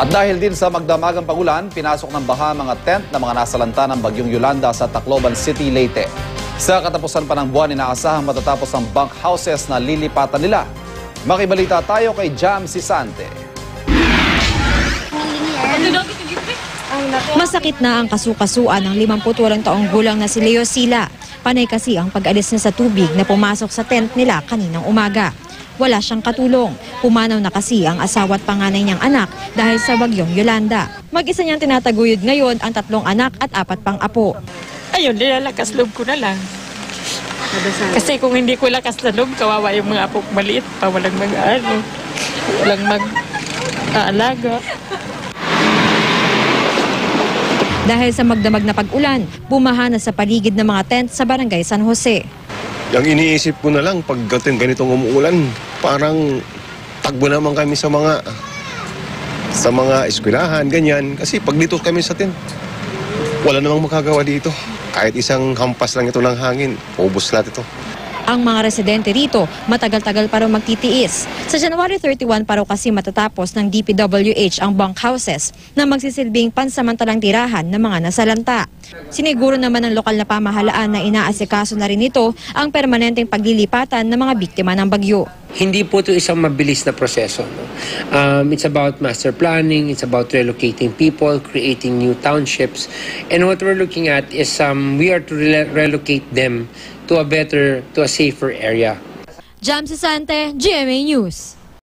At dahil din sa magdamagang pagulan, pinasok ng baha mga tent na mga nasalanta ng bagyong Yolanda sa Tacloban City, Leyte. Sa katapusan pa ng buwan, inaasahang matatapos ang bunk houses na lilipatan nila. Makibalita tayo kay Jam Sisante. Masakit na ang kasukasuan ng 58 taong gulang na si Leo Sila. Panay kasi ang pag-alis niya sa tubig na pumasok sa tent nila kaninang umaga. Wala siyang katulong. Pumanaw na kasi ang asawa at panganay niyang anak dahil sa bagyong Yolanda. Mag-isa niyang tinataguyod ngayon ang tatlong anak at apat pang apo. Ayun, nilalakas loob ko na lang. Kasi kung hindi ko lakas na loob, kawawa yung mga apo ko maliit pa, walang mag ano, walang mag aalaga. Dahil sa magdamag na pag-ulan, bumaha na sa paligid ng mga tent sa barangay San Jose. Yung iniisip ko na lang, pag ganitong umuulan, parang tagbo naman kami sa mga sa mga eskwelahan, ganyan. Kasi pag dito kami sa tent, wala namang makagawa dito. Kahit isang hampas lang ito ng hangin, ubos lahat ito. Ang mga residente rito, matagal-tagal pa raw magtitiis. Sa January 31 pa raw kasi matatapos ng DPWH ang bunk houses na magsisilbing pansamantalang tirahan ng mga nasalanta. Siniguro naman ng lokal na pamahalaan na inaasikaso na rin ito ang permanenteng paglilipatan ng mga biktima ng bagyo. Hindi po ito isang mabilis na proseso. No? Um, it's about master planning, it's about relocating people, creating new townships. And what we're looking at is um, we are to rele- relocate them to a better, to a safer area. Jam Sisante, GMA News.